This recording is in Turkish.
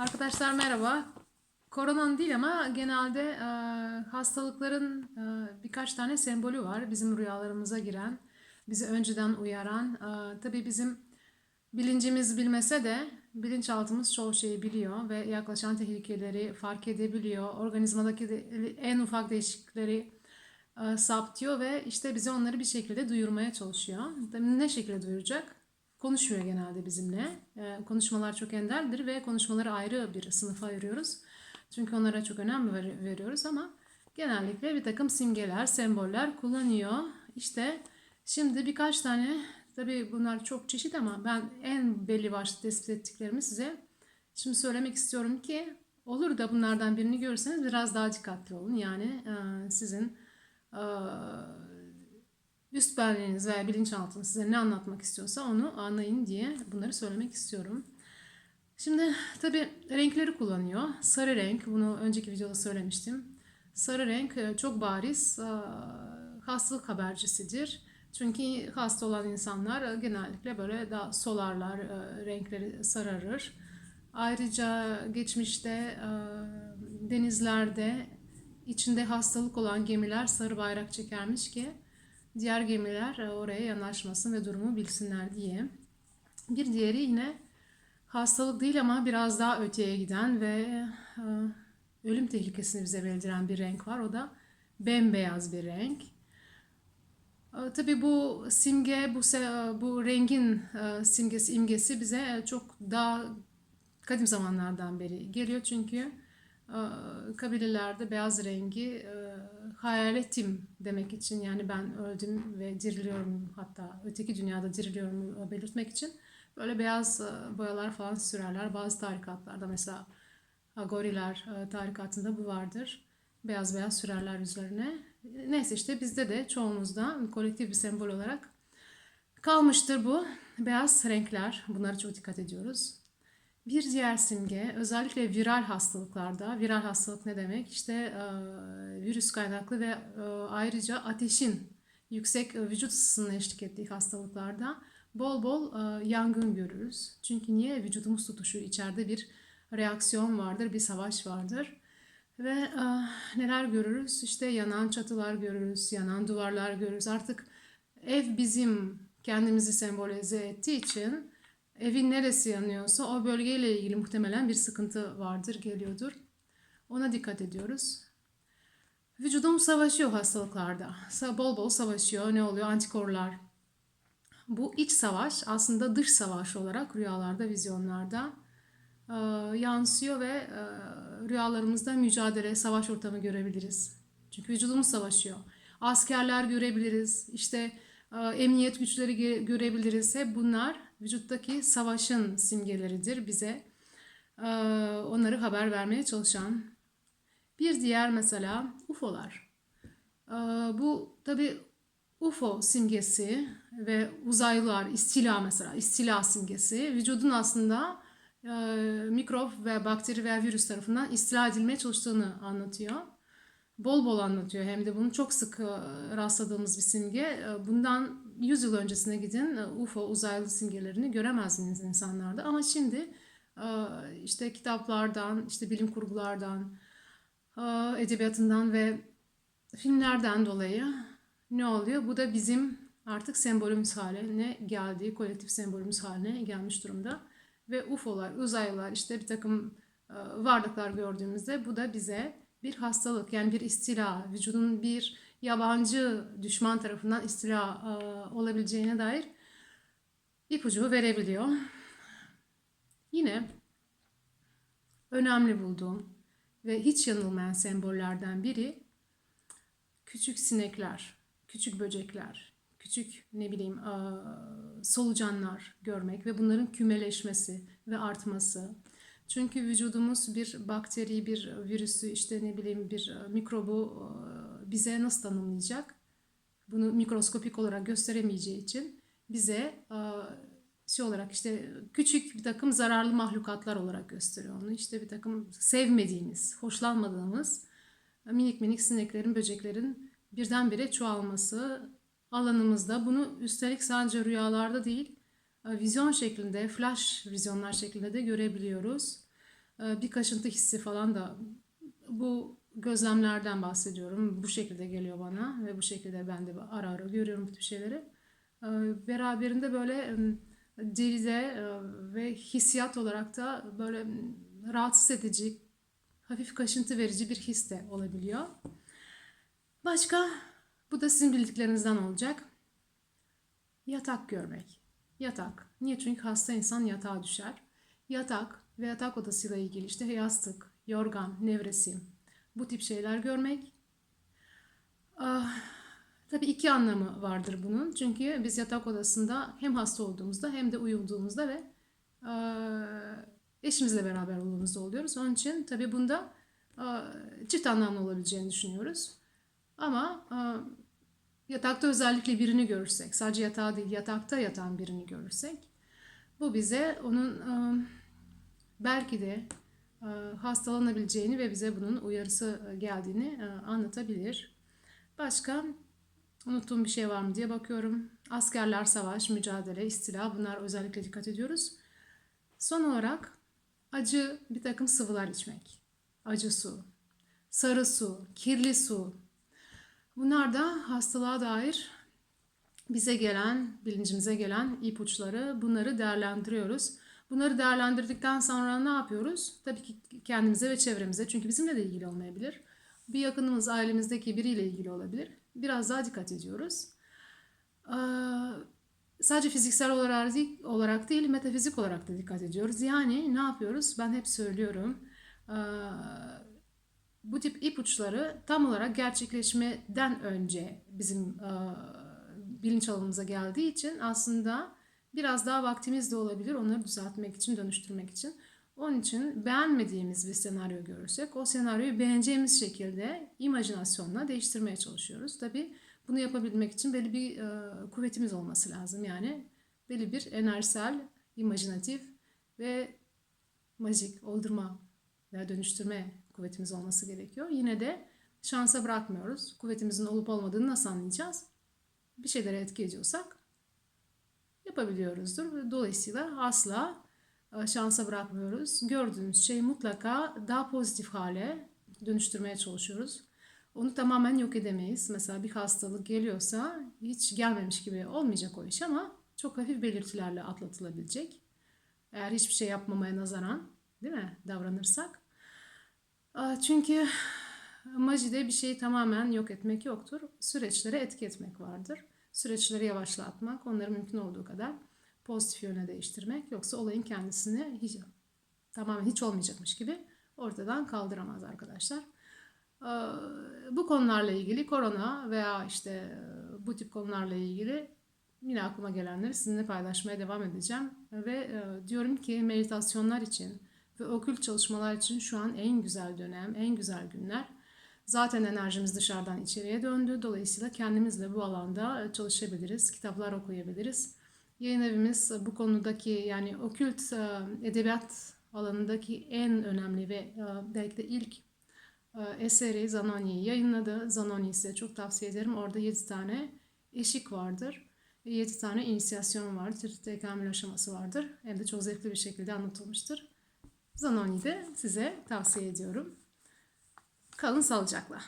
Arkadaşlar merhaba. Koronan değil ama genelde e, hastalıkların e, birkaç tane sembolü var. Bizim rüyalarımıza giren, bizi önceden uyaran. E, tabii bizim bilincimiz bilmese de bilinçaltımız çoğu şeyi biliyor ve yaklaşan tehlikeleri fark edebiliyor. Organizmadaki en ufak değişiklikleri e, saptıyor ve işte bize onları bir şekilde duyurmaya çalışıyor. Tabii ne şekilde duyuracak? Konuşmuyor genelde bizimle. E, konuşmalar çok enderdir ve konuşmaları ayrı bir sınıfa ayırıyoruz. Çünkü onlara çok önem ver- veriyoruz ama genellikle bir takım simgeler, semboller kullanıyor. İşte şimdi birkaç tane, tabii bunlar çok çeşit ama ben en belli başlı tespit ettiklerimi size şimdi söylemek istiyorum ki olur da bunlardan birini görürseniz biraz daha dikkatli olun. Yani e, sizin e, üst benliğiniz veya bilinçaltınız size ne anlatmak istiyorsa onu anlayın diye bunları söylemek istiyorum. Şimdi tabii renkleri kullanıyor. Sarı renk, bunu önceki videoda söylemiştim. Sarı renk e, çok bariz e, hastalık habercisidir. Çünkü hasta olan insanlar genellikle böyle daha solarlar, e, renkleri sararır. Ayrıca geçmişte denizlerde içinde hastalık olan gemiler sarı bayrak çekermiş ki diğer gemiler e, oraya yanaşmasın ve durumu bilsinler diye. Bir diğeri yine hastalık değil ama biraz daha öteye giden ve e, ölüm tehlikesini bize bildiren bir renk var. O da bembeyaz bir renk. E, Tabii bu simge, bu bu rengin simgesi, imgesi bize çok daha kadim zamanlardan beri geliyor çünkü kabilelerde beyaz rengi e, hayaletim demek için yani ben öldüm ve diriliyorum hatta öteki dünyada diriliyorum belirtmek için böyle beyaz e, boyalar falan sürerler. Bazı tarikatlarda mesela Agoriler e, tarikatında bu vardır. Beyaz beyaz sürerler üzerine. Neyse işte bizde de çoğumuzda kolektif bir sembol olarak kalmıştır bu. Beyaz renkler. Bunlara çok dikkat ediyoruz. Bir diğer simge özellikle viral hastalıklarda, viral hastalık ne demek? İşte e, virüs kaynaklı ve e, ayrıca ateşin yüksek e, vücut ısısının eşlik ettiği hastalıklarda bol bol e, yangın görürüz. Çünkü niye? Vücudumuz tutuşur, içeride bir reaksiyon vardır, bir savaş vardır. Ve e, neler görürüz? İşte yanan çatılar görürüz, yanan duvarlar görürüz. Artık ev bizim kendimizi sembolize ettiği için evin neresi yanıyorsa o bölgeyle ilgili muhtemelen bir sıkıntı vardır, geliyordur. Ona dikkat ediyoruz. Vücudum savaşıyor hastalıklarda. Bol bol savaşıyor. Ne oluyor? Antikorlar. Bu iç savaş aslında dış savaş olarak rüyalarda, vizyonlarda e, yansıyor ve e, rüyalarımızda mücadele, savaş ortamı görebiliriz. Çünkü vücudumuz savaşıyor. Askerler görebiliriz, işte e, emniyet güçleri görebiliriz. Hep bunlar vücuttaki savaşın simgeleridir bize. onları haber vermeye çalışan. Bir diğer mesela UFO'lar. Bu tabi UFO simgesi ve uzaylılar, istila mesela, istila simgesi vücudun aslında mikrop ve bakteri veya virüs tarafından istila edilmeye çalıştığını anlatıyor. Bol bol anlatıyor hem de bunu çok sık rastladığımız bir simge. Bundan 100 yıl öncesine gidin e, UFO uzaylı simgelerini göremezdiniz insanlarda ama şimdi e, işte kitaplardan, işte bilim kurgulardan, e, edebiyatından ve filmlerden dolayı ne oluyor? Bu da bizim artık sembolümüz haline geldiği, kolektif sembolümüz haline gelmiş durumda. Ve UFO'lar, uzaylılar, işte bir takım varlıklar gördüğümüzde bu da bize bir hastalık, yani bir istila, vücudun bir yabancı düşman tarafından istila e, olabileceğine dair ipucu verebiliyor. Yine önemli bulduğum ve hiç yanılmayan sembollerden biri küçük sinekler, küçük böcekler, küçük ne bileyim eee, solucanlar görmek ve bunların kümeleşmesi ve artması. Çünkü vücudumuz bir bakteri, bir virüsü, işte ne bileyim bir e, mikrobu e, bize nasıl tanımlayacak? Bunu mikroskopik olarak gösteremeyeceği için bize e, şey olarak işte küçük bir takım zararlı mahlukatlar olarak gösteriyor onu. İşte bir takım sevmediğimiz, hoşlanmadığımız minik minik sineklerin, böceklerin birdenbire çoğalması alanımızda. Bunu üstelik sadece rüyalarda değil, e, vizyon şeklinde, flash vizyonlar şeklinde de görebiliyoruz. e, bir kaşıntı hissi falan da bu gözlemlerden bahsediyorum. Bu şekilde geliyor bana ve bu şekilde ben de ara ara görüyorum bu tip şeyleri. E, Beraberinde böyle e, deride e, ve hissiyat olarak da böyle rahatsız edici, hafif kaşıntı verici bir his de olabiliyor. Başka, bu da sizin bildiklerinizden olacak. Yatak görmek. Yatak. Niye? Çünkü hasta insan yatağa düşer. Yatak ve yatak odasıyla ilgili işte yastık, yorgan, nevresim bu tip şeyler görmek. Ah, tabii iki anlamı vardır bunun. Çünkü biz yatak odasında hem hasta olduğumuzda hem de uyuduğumuzda ve ah, eşimizle beraber olduğumuzda oluyoruz. Onun için tabii bunda ah, çift anlamlı olabileceğini düşünüyoruz. Ama ah, yatakta özellikle birini görürsek, sadece yatağı değil yatakta yatan birini görürsek bu bize onun belki de hastalanabileceğini ve bize bunun uyarısı e, geldiğini e, anlatabilir. Başka unuttuğum bir şey var mı diye bakıyorum. Askerler, savaş, mücadele, istila bunlar özellikle dikkat ediyoruz. Son olarak acı bir takım sıvılar içmek. Acı su, sarı su, kirli su. Bunlar da hastalığa dair bize gelen, bilincimize gelen ipuçları bunları değerlendiriyoruz. Bunları değerlendirdikten sonra ne yapıyoruz? Tabii ki kendimize ve çevremize çünkü bizimle de ilgili olmayabilir. Bir yakınımız ailemizdeki biriyle ilgili olabilir. Biraz daha dikkat ediyoruz. Ee, sadece fiziksel olarak değil, olarak değil metafizik olarak da dikkat ediyoruz. Yani ne yapıyoruz? Ben hep söylüyorum. Ee, bu tip ipuçları tam olarak gerçekleşmeden önce bizim e, bilinçaltımıza geldiği için aslında biraz daha vaktimiz de olabilir onları düzeltmek için, dönüştürmek için. Onun için beğenmediğimiz bir senaryo görürsek o senaryoyu beğeneceğimiz şekilde imajinasyonla değiştirmeye çalışıyoruz. Tabi bunu yapabilmek için belli bir e, kuvvetimiz olması lazım. Yani belli bir enerjisel, imajinatif ve majik, oldurma veya dönüştürme kuvvetimiz olması gerekiyor. Yine de şansa bırakmıyoruz. Kuvvetimizin olup olmadığını nasıl anlayacağız? Bir şeylere etki ediyorsak yapabiliyoruzdur. Dolayısıyla asla e, şansa bırakmıyoruz. Gördüğümüz şeyi mutlaka daha pozitif hale dönüştürmeye çalışıyoruz. Onu tamamen yok edemeyiz. Mesela bir hastalık geliyorsa hiç gelmemiş gibi olmayacak o iş ama çok hafif belirtilerle atlatılabilecek. Eğer hiçbir şey yapmamaya nazaran değil mi davranırsak. E, çünkü majide bir şeyi tamamen yok etmek yoktur. Süreçlere etki etmek vardır süreçleri yavaşlatmak, onları mümkün olduğu kadar pozitif yöne değiştirmek. Yoksa olayın kendisini hiç, tamamen hiç olmayacakmış gibi ortadan kaldıramaz arkadaşlar. Ee, bu konularla ilgili korona veya işte e, bu tip konularla ilgili yine aklıma gelenleri sizinle paylaşmaya devam edeceğim. Ve e, diyorum ki meditasyonlar için ve okült çalışmalar için şu an en güzel dönem, en güzel günler. Zaten enerjimiz dışarıdan içeriye döndü. Dolayısıyla kendimizle bu alanda çalışabiliriz, kitaplar okuyabiliriz. Yayın evimiz bu konudaki yani okült e, edebiyat alanındaki en önemli ve e, belki de ilk e, eseri Zanoni'yi yayınladı. Zanoni size çok tavsiye ederim. Orada 7 tane eşik vardır. 7 tane inisiyasyon vardır. Tekamül aşaması vardır. Hem de çok zevkli bir şekilde anlatılmıştır. Zanoni'yi size tavsiye ediyorum. Kalın sağlıcakla.